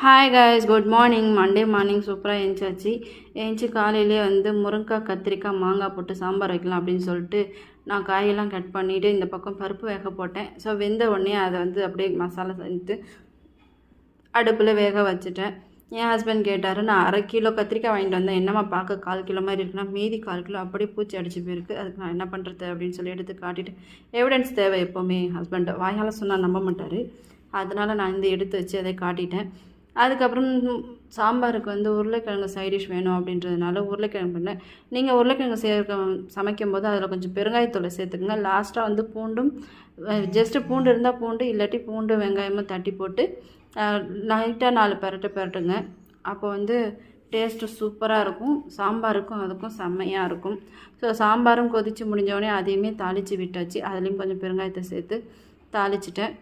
Hi guys good morning Monday morning சூப்பராக எழுந்தாச்சு எழுந்துச்சி காலையிலே வந்து முருங்கைக்காய் கத்திரிக்காய் மாங்காய் போட்டு சாம்பார் வைக்கலாம் அப்படின்னு சொல்லிட்டு நான் காயெல்லாம் கட் பண்ணிவிட்டு இந்த பக்கம் பருப்பு வேக போட்டேன். ஸோ வெந்த உடனே அதை வந்து அப்படியே மசாலா சேர்த்து அடுப்பில் வேக வச்சுட்டேன். என் ஹஸ்பண்ட் கேட்டார் நான் அரை கிலோ கத்திரிக்காய் வாங்கிட்டு வந்தேன். என்னம்மா பார்க்க கால் கிலோ மாதிரி இருக்குன்னா மீதி கால் கிலோ அப்படியே பூச்சி அடிச்சு போயிருக்கு. அதுக்கு நான் என்ன பண்ணுறது அப்படின்னு சொல்லி எடுத்து காட்டிட்டு எவிடன்ஸ் தேவை எப்போவுமே. ஹஸ்பண்ட் வாயால் சொன்னால் நம்ப மாட்டார். அதனால் நான் இந்த எடுத்து வச்சு அதை காட்டிட்டேன். அதுக்கப்புறம் சாம்பாருக்கு வந்து உருளைக்கிழங்கு சைட் டிஷ் வேணும் அப்படின்றதுனால உருளைக்கிழங்கு பண்ணேன். நீங்கள் உருளைக்கிழங்கு சேர்க்க சமைக்கும் போது அதில் கொஞ்சம் பெருங்காயத்தூளை சேர்த்துக்குங்க. லாஸ்ட்டாக வந்து பூண்டும் ஜஸ்ட்டு பூண்டு இருந்தால் பூண்டு இல்லாட்டி பூண்டு வெங்காயமும் தட்டி போட்டு லைட்டாக நாலு பெரட்டு பெரட்டுங்க. அப்போ வந்து டேஸ்ட்டு சூப்பராக இருக்கும். சாம்பாருக்கும் அதுக்கும் செம்மையாக இருக்கும். ஸோ சாம்பாரும் கொதித்து முடிஞ்சோடனே அதையுமே தாளித்து விட்டாச்சு. அதுலேயும் கொஞ்சம் பெருங்காயத்தை சேர்த்து தாளிச்சிட்டேன்.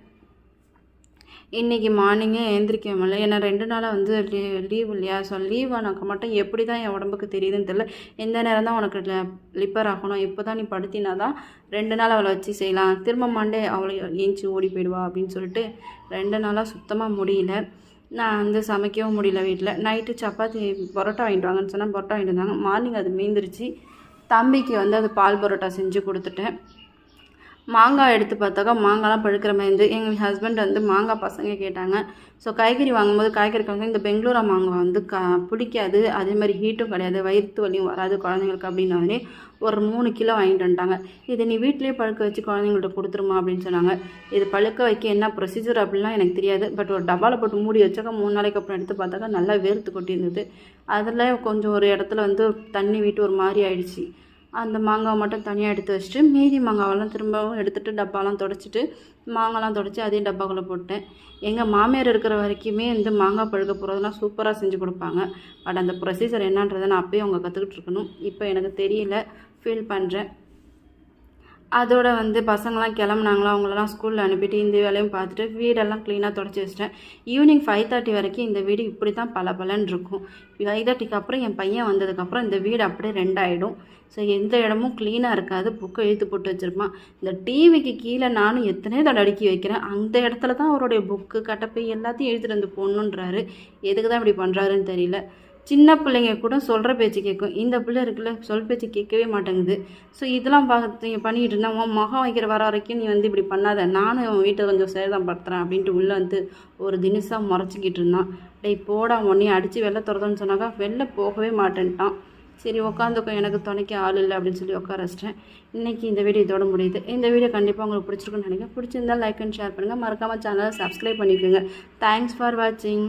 இன்றைக்கி மார்னிங்கே எழுந்திரிக்க முடியல. ஏன்னா ரெண்டு நாளாக வந்து லீ லீவ் இல்லையா? ஸோ லீவ் ஆனாக்க மட்டும் எப்படி தான் என் உடம்புக்கு தெரியுதுன்னு தெரியல. எந்த நேரம் தான் உனக்கு லிப்பர் ஆகணும். இப்போ தான் நீ படுத்தினா தான் ரெண்டு நாள் அவளை வச்சு செய்யலாம். திரும்ப மாண்டே அவளை ஏஞ்சி ஓடி போயிடுவா அப்படின்னு சொல்லிட்டு ரெண்டு நாளாக சுத்தமாக முடியல. நான் வந்து சமைக்கவும் முடியல வீட்டில் நைட்டு சப்பாத்தி பரோட்டா வாங்கிட்டு வாங்கன்னு சொன்னால் பரோட்டா வாங்கிட்டு வந்தாங்க. மார்னிங் அது மீந்துருச்சு. தம்பிக்கு வந்து அது பால் பரோட்டா செஞ்சு கொடுத்துட்டேன். மாங்காய் எடுத்து பார்த்தாக்கா மாங்காய்லாம் பழுக்கிற மாதிரி இருந்து எங்கள் ஹஸ்பண்ட் வந்து மாங்காய் பசங்க கேட்டாங்க. ஸோ காய்கறி வாங்கும்போது காய்கறி வாங்க இந்த பெங்களூரா மாங்காய் வந்து க பிடிக்காது. அதே மாதிரி ஹீட்டும் கிடையாது. வயிற்று வலியும் வராது குழந்தைங்களுக்கு அப்படின்னாலே ஒரு மூணு கிலோ வாங்கிட்டு வந்துட்டாங்க. இதை நீ வீட்லேயே பழுக்க வச்சு குழந்தைங்கள்ட்ட கொடுத்துருமா அப்படின்னு சொன்னாங்க. இது பழுக்க வைக்க என்ன ப்ரொசீஜர் அப்படிலாம் எனக்கு தெரியாது. பட் ஒரு டப்பாவில் போட்டு மூடி வச்சாக்கா மூணு நாளைக்கு அப்புறம் எடுத்து பார்த்தாக்கா நல்லா வேர்த்து கொட்டி இருந்தது அதில் கொஞ்சம் ஒரு இடத்துல வந்து தண்ணி விட்டு ஒரு மாதிரி ஆயிடுச்சு. அந்த மாங்காவை மட்டும் தனியாக எடுத்து வச்சுட்டு மீதி மாங்காவெல்லாம் திரும்பவும் எடுத்துகிட்டு டப்பாலாம் தொடச்சிட்டு மாங்காய்லாம் தொடச்சி அதையும் டப்பாக்குள்ளே போட்டேன் எங்கள் மாமியார் இருக்கிற வரைக்குமே இந்த மாங்காய் பழுக்க போகிறதுலாம் சூப்பராக செஞ்சு கொடுப்பாங்க. பட் அந்த ப்ரொசீஜர் என்னன்றதை நான் அப்போயே அவங்க கற்றுக்கிட்டு இருக்கணும். இப்போ எனக்கு தெரியல. ஃபீல் பண்ணுறேன் அதோட வந்து பசங்களாம் கிளம்புனாங்களா அவங்களெல்லாம் ஸ்கூலில் அனுப்பிட்டு இந்த வேலையும் பார்த்துட்டு வீடெல்லாம் க்ளீனாக தொடச்சி வச்சிட்டேன். ஈவினிங் ஃபைவ் தேர்ட்டி வரைக்கும் இந்த வீடு இப்படி தான் பல பலன் இருக்கும் ஃபைவ் தேர்ட்டிக்கு அப்புறம் என் பையன் வந்ததுக்கப்புறம் இந்த வீடு அப்படியே ரெண்டாயிடும். ஸோ எந்த இடமும் க்ளீனாக இருக்காது. புக்கை இழுத்து போட்டு வச்சுருப்பான். இந்த டிவிக்கு கீழே நானும் எத்தனையோ தடவை அடுக்கி வைக்கிறேன். அந்த இடத்துல தான் அவருடைய புக்கு கட்டப்பை எல்லாத்தையும் எழுதிட்டு வந்து போடணுன்றாரு. எதுக்கு தான் இப்படி பண்ணுறாருன்னு தெரியல. சின்ன பிள்ளைங்க கூட சொல்கிற பேச்சு கேட்கும் இந்த பிள்ளை இருக்குல்ல சொல் பேச்சு கேட்கவே மாட்டேங்குது. ஸோ இதெல்லாம் பார்த்து பண்ணிகிட்டு இருந்தா உன் மகம் வைக்கிற வர வரைக்கும் நீ வந்து இப்படி பண்ணாத. நானும் உன் வீட்டை கொஞ்சம் சேதம் படுத்துறேன் அப்படின்ட்டு உள்ளே வந்து ஒரு தினசாக முறைச்சிக்கிட்டு இருந்தான். டேய் போடா உடனே அடித்து வெளில துறதுன்னு சொன்னாக்கா வெளில போகவே மாட்டேன்ட்டான். சரி உட்காந்துக்கோ எனக்கு துணைக்க ஆள் இல்லை அப்படின்னு சொல்லி உட்கார வச்சிட்டேன். இன்றைக்கி இந்த வீடியோ இதோட முடியுது. இந்த வீடியோ கண்டிப்பாக உங்களுக்கு பிடிச்சிருக்குன்னு நினைக்கிறேன். பிடிச்சிருந்தா லைக் அண்ட் ஷேர் பண்ணுங்கள் மறக்காமல் சேனலை சப்ஸ்கிரைப் பண்ணிக்கோங்க. தேங்க்ஸ் ஃபார் வாட்சிங்